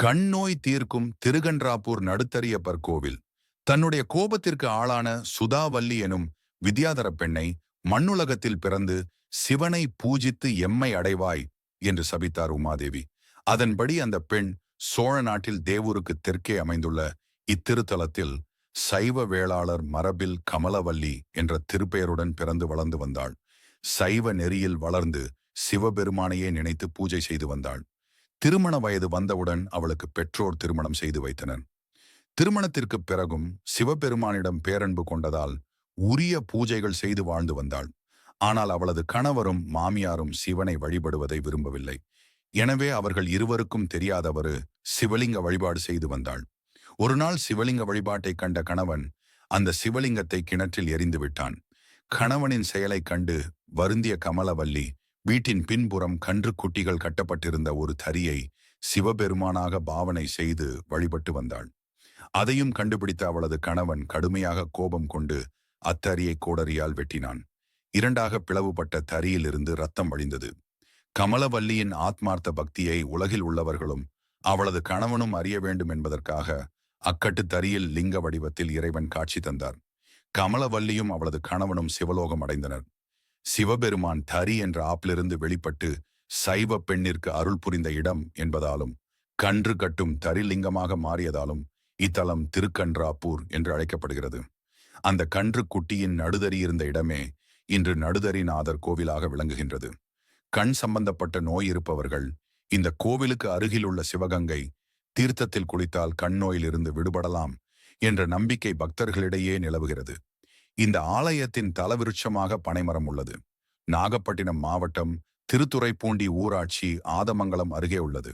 கண்ணோய் தீர்க்கும் திருகன்றாப்பூர் நடுத்தரியப்பர் கோவில் தன்னுடைய கோபத்திற்கு ஆளான சுதாவல்லி எனும் வித்யாதர பெண்ணை மண்ணுலகத்தில் பிறந்து சிவனை பூஜித்து எம்மை அடைவாய் என்று சபித்தார் உமாதேவி. அதன்படி அந்த பெண் சோழ நாட்டில் தேவூருக்கு தெற்கே அமைந்துள்ள இத்திருத்தலத்தில் சைவ வேளாளர் மரபில் கமலவல்லி என்ற திருப்பெயருடன் பிறந்து வளர்ந்து வந்தாள். சைவ நெறியில் வளர்ந்து சிவபெருமானையே நினைத்து பூஜை செய்து வந்தாள். திருமண வயது வந்தவுடன் அவளுக்கு பெற்றோர் திருமணம் செய்து வைத்தனர். திருமணத்திற்கு பிறகும் சிவபெருமானிடம் பேரன்பு கொண்டதால் உரிய பூஜைகள் செய்து வாழ்ந்து வந்தாள். ஆனால் அவளது கணவரும் மாமியாரும் சிவனை வழிபடுவதை விரும்பவில்லை. எனவே அவர்கள் இருவருக்கும் தெரியாதவரு சிவலிங்க வழிபாடு செய்து வந்தாள். ஒரு நாள் சிவலிங்க வழிபாட்டை கண்ட கணவன் அந்த சிவலிங்கத்தை கிணற்றில் எரிந்து விட்டான். கணவனின் செயலைக் கண்டு வருந்திய கமலவல்லி வீட்டின் பின்புறம் கன்று குட்டிகள் கட்டப்பட்டிருந்த ஒரு தரியை சிவபெருமானாக பாவனை செய்து வழிபட்டு வந்தாள். அதையும் கண்டுபிடித்த அவளது கணவன் கடுமையாக கோபம் கொண்டு அத்தரியை கோடரியால் வெட்டினான். இரண்டாக பிளவுபட்ட தரியிலிருந்து ரத்தம் வழிந்தது. கமலவல்லியின் ஆத்மார்த்த பக்தியை உலகில் உள்ளவர்களும் அவளது கணவனும் அறிய வேண்டும் என்பதற்காக அக்கட்டு தரியில் லிங்க வடிவத்தில் இறைவன் காட்சி தந்தார். கமலவல்லியும் அவளது கணவனும் சிவலோகம் அடைந்தனர். சிவபெருமான் தரி என்ற ஆப்பிலிருந்து வெளிப்பட்டு சைவ பெண்ணிற்கு அருள் புரிந்த இடம் என்பதாலும் கன்று கட்டும் தரிலிங்கமாக மாறியதாலும் இத்தலம் திருக்கன்றாப்பூர் என்று அழைக்கப்படுகிறது. அந்த கன்று குட்டியின் நடுதறி இருந்த இடமே இன்று நடுதறிநாதர் கோவிலாக விளங்குகின்றது. கண் சம்பந்தப்பட்ட நோய் இருப்பவர்கள் இந்த கோவிலுக்கு அருகிலுள்ள சிவகங்கை தீர்த்தத்தில் குளித்தால் கண் நோயிலிருந்து விடுபடலாம் என்ற நம்பிக்கை பக்தர்களிடையே நிலவுகிறது. இந்த ஆலயத்தின் தலவிருட்சமாக பனைமரம் உள்ளது. நாகப்பட்டினம் மாவட்டம் திருத்துறைப்பூண்டி ஊராட்சி ஆதமங்கலம் அருகே உள்ளது.